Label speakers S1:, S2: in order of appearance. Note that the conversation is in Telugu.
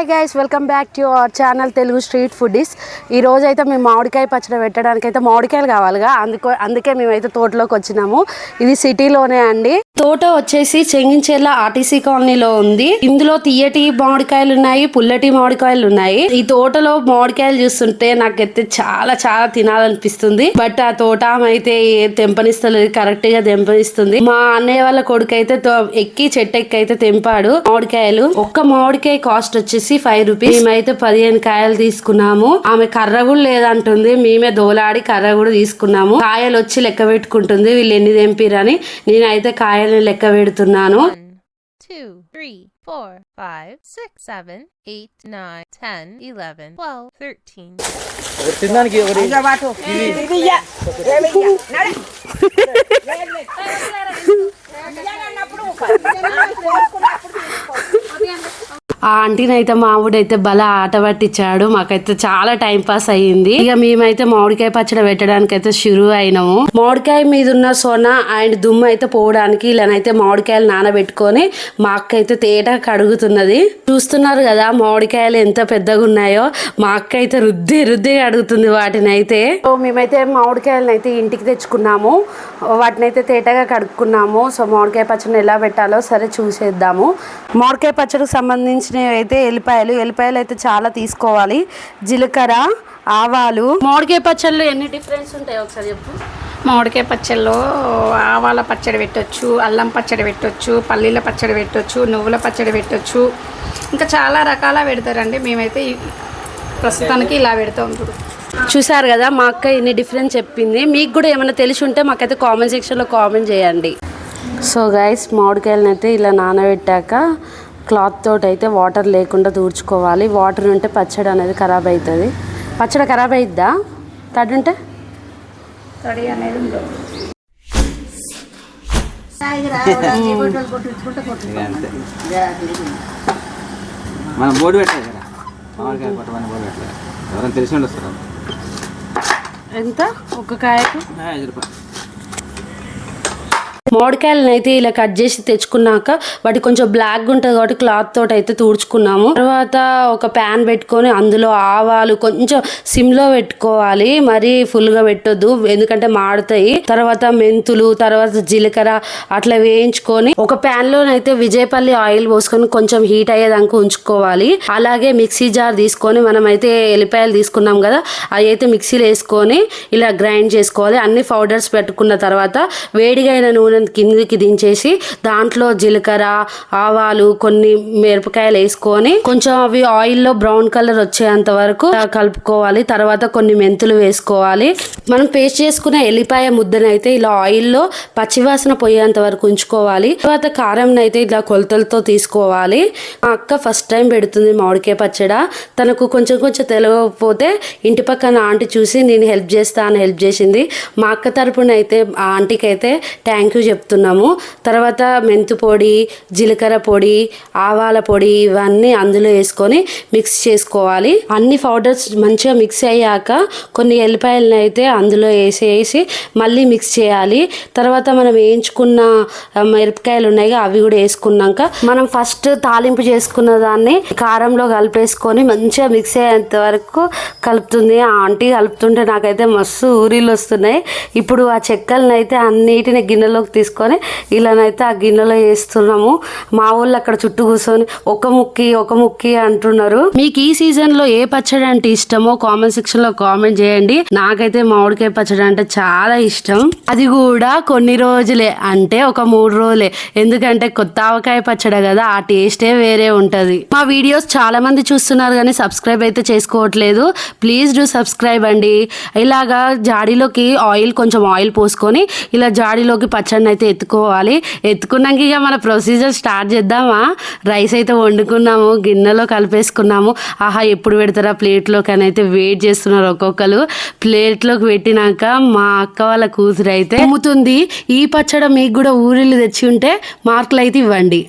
S1: Hi guys welcome back to our channel Telugu street foodies ఈ రోజు అయితే మేము మామిడికాయ పచ్చడి పెట్టడానికి అయితే మామిడికాయలు కావాలిగా. అందుకో అందుకే మేమైతే తోటలోకి వచ్చినాము. ఇది సిటీలోనే అండి. తోట వచ్చేసి చెంగించేర్ల ఆర్టీసీ కాలనీలో ఉంది. ఇందులో తీయటి మామిడికాయలు ఉన్నాయి పుల్లటి మామిడికాయలు ఉన్నాయి. ఈ తోటలో మామిడికాయలు చూస్తుంటే నాకైతే చాలా చాలా తినాలనిపిస్తుంది. బట్ ఆ తోట అయితే తెంపనిస్తలేదు కరెక్ట్గా తెంపనిస్తుంది. మా అన్నయ్య వాళ్ళ కొడుకు అయితే ఎక్కి చెట్టు ఎక్కి అయితే తెంపాడు మామిడికాయలు. ఒక్క మామిడికాయ కాస్ట్ వచ్చేసి ఫైవ్ రూపీస్ మేమైతే పదిహేను కాయలు తీసుకున్నాము. ఆమె కర్ర కూడా లేదంటుంది. మేమే దోలాడి కర్ర కూడా తీసుకున్నాము. కాయలు వచ్చి లెక్క పెట్టుకుంటుంది. వీళ్ళు ఎన్ని తెంపిరని నేనైతే కాయలు లెక్క పెడుతున్నాను.
S2: One, two, three, four, five, six, seven, eight, nine, ten, eleven, twelve, thirteen.
S3: తినడానికి
S1: ఆ ఆంటీని అయితే మామిడైతే బల ఆట పట్టించాడు. మాకైతే చాలా టైం పాస్ అయ్యింది. ఇక మేమైతే మామిడికాయ పచ్చడి పెట్టడానికి అయితే షురు అయినాము. మామిడికాయ మీద ఉన్న సొన అండ్ దుమ్ము అయితే పోవడానికి ఇలానైతే మామిడికాయలు నానబెట్టుకొని మా అక్క అయితే తేట కడుగుతున్నది చూస్తున్నారు కదా మామిడికాయలు ఎంత పెద్దగా ఉన్నాయో. మా అక్క అయితే రుద్ది రుద్ది కడుగుతుంది వాటిని అయితే సో మేమైతే మామిడికాయలను అయితే ఇంటికి తెచ్చుకున్నాము. వాటిని అయితే తేటగా కడుక్కున్నాము. సో మామిడికాయ పచ్చడిని ఎలా పెట్టాలో సరే చూసేద్దాము. మామిడికాయ పచ్చడికి సంబంధించి సంబంధించినవి అయితే ఎల్లిపాయలు. ఎల్లిపాయలు అయితే చాలా తీసుకోవాలి. జీలకర్ర ఆవాలు. మామిడికాయ పచ్చళ్ళు ఎన్ని డిఫరెన్స్ ఉంటాయి ఒకసారి చెప్పు.
S4: మామిడికాయ పచ్చడిలో ఆవాల పచ్చడి పెట్టొచ్చు అల్లం పచ్చడి పెట్టొచ్చు పల్లీల పచ్చడి పెట్టొచ్చు నువ్వుల పచ్చడి పెట్టొచ్చు. ఇంకా చాలా రకాల పెడతారండి. మేమైతే ప్రస్తుతానికి ఇలా పెడతాం ఇప్పుడు
S1: చూసారు కదా మా అక్క ఇన్ని డిఫరెన్స్ చెప్పింది. మీకు కూడా ఏమైనా తెలిసి ఉంటే మాకైతే కామెంట్ సెక్షన్లో కామెంట్ చేయండి. సో గైస్ మామిడికాయలను అయితే ఇలా నానబెట్టాక క్లాత్ తోటి అయితే వాటర్ లేకుండా తూడ్చుకోవాలి. వాటర్ ఉంటే పచ్చడి అనేది ఖరాబ్ అవుతుంది. పచ్చడి ఖరాబ్ అయిద్దా? తడి ఉంటే?
S4: తడి అనేది
S3: మనం బోర్డు పెట్టలేదు కదా. మామిడికాయ కొట్టమని బోర్డు పెట్టలేదు ఎవరైనా తెలిసి ఉండి వస్తారు
S1: ఎంత? ఒక కాయకు?
S3: ఐదు రూపాయలు.
S1: మామిడికాయలను అయితే ఇలా కట్ చేసి తెచ్చుకున్నాక వాటి కొంచెం బ్లాక్ ఉంటుంది కాబట్టి క్లాత్ తోటి అయితే తుడుచుకున్నాము. తర్వాత ఒక ప్యాన్ పెట్టుకొని అందులో ఆవాలు కొంచెం సిమ్లో పెట్టుకోవాలి. మరి ఫుల్గా పెట్టొద్దు. ఎందుకంటే మాడుతాయి. తర్వాత మెంతులు తర్వాత జీలకర్ర అట్లా వేయించుకొని ఒక ప్యాన్ లోనైతే విజయపల్లి ఆయిల్ పోసుకొని కొంచెం హీట్ అయ్యేదాకా ఉంచుకోవాలి. అలాగే మిక్సీ జార్ తీసుకొని మనం అయితే ఎల్లిపాయలు తీసుకున్నాం కదా అవి అయితే మిక్సీలో వేసుకొని ఇలా గ్రైండ్ చేసుకోవాలి. అన్ని పౌడర్స్ పెట్టుకున్న తర్వాత వేడిగా అయిన నూనె కిందికి దించేసి దాంట్లో జీలకర్ర ఆవాలు కొన్ని మిరపకాయలు వేసుకొని కొంచెం అవి ఆయిల్లో బ్రౌన్ కలర్ వచ్చేంత వరకు కలుపుకోవాలి. తర్వాత కొన్ని మెంతులు వేసుకోవాలి. మనం పేస్ట్ చేసుకున్న ఎల్లిపాయ ముద్దనైతే ఇలా ఆయిల్లో పచ్చివాసన పోయేంత వరకు ఉంచుకోవాలి. తర్వాత కారం అయితే ఇలా కొలతలతో తీసుకోవాలి. మా అక్క ఫస్ట్ టైం పెడుతుంది మామిడికాయ పచ్చడ. తనకు కొంచెం కొంచెం తెలియకపోతే ఇంటి పక్కన ఆంటీ చూసి నేను హెల్ప్ చేస్తా అని హెల్ప్ చేసింది. మా అక్క తరపున అయితే ఆ ఆంటీకి అయితే థ్యాంక్ యూ చెప్తున్నాము. తర్వాత మెంతు పొడి జీలకర్ర పొడి ఆవాల పొడి ఇవన్నీ అందులో వేసుకొని మిక్స్ చేసుకోవాలి. అన్ని పౌడర్స్ మంచిగా మిక్స్ అయ్యాక కొన్ని ఎల్లిపాయలను అయితే అందులో వేసేసి మళ్ళీ మిక్స్ చేయాలి. తర్వాత మనం వేయించుకున్న మిరపకాయలు ఉన్నాయి అవి కూడా వేసుకున్నాక మనం ఫస్ట్ తాలింపు చేసుకున్న దాన్ని కారంలో కలిపేసుకొని మంచిగా మిక్స్ అయ్యేంత వరకు కలుపుతుంది. ఆ ఆంటీ కలుపుతుంటే నాకైతే మస్తు ఊరిలు వస్తున్నాయి. ఇప్పుడు ఆ చెక్కలను అయితే అన్నిటిని గిన్నెలోకి తీసుకొని ఇలానైతే ఆ గిన్నెలో వేస్తున్నాము. మా ఊళ్ళు అక్కడ చుట్టూ కూర్చొని ఒక ముక్కి ఒక ముక్కి అంటున్నారు. మీకు ఈ సీజన్లో ఏ పచ్చడి అంటే ఇష్టమో కామెంట్ సెక్షన్లో కామెంట్ చేయండి. నాకైతే మామిడికాయ పచ్చడి అంటే చాలా ఇష్టం. అది కూడా కొన్ని రోజులే అంటే ఒక మూడు రోజులే. ఎందుకంటే కొత్త ఆవకాయ పచ్చడి కదా ఆ టేస్టే వేరే ఉంటది. మా వీడియోస్ చాలా మంది చూస్తున్నారు కానీ సబ్స్క్రైబ్ అయితే చేసుకోవట్లేదు. ప్లీజ్ డూ సబ్స్క్రైబ్ అండి. ఇలాగా జాడీలోకి ఆయిల్ కొంచెం ఆయిల్ పోసుకొని ఇలా జాడీలోకి పచ్చడిని అయితే ఎత్తుకోవాలి. ఎత్తుకున్నాక ఇక మన ప్రొసీజర్ స్టార్ట్ చేద్దామా? రైస్ అయితే వండుకున్నాము గిన్నెలో కలిపేసుకున్నాము. ఆహా ఎప్పుడు పెడతారా ప్లేట్లోకి అని అయితే వెయిట్ చేస్తున్నారు ఒక్కొక్కరు. ప్లేట్లోకి పెట్టినాక మా అక్క వాళ్ళ కూతురు అయితే అమ్ముతుంది ఈ పచ్చడి మీకు కూడా ఊరిళ్ళు తెచ్చి ఉంటే మార్కులు అయితే ఇవ్వండి.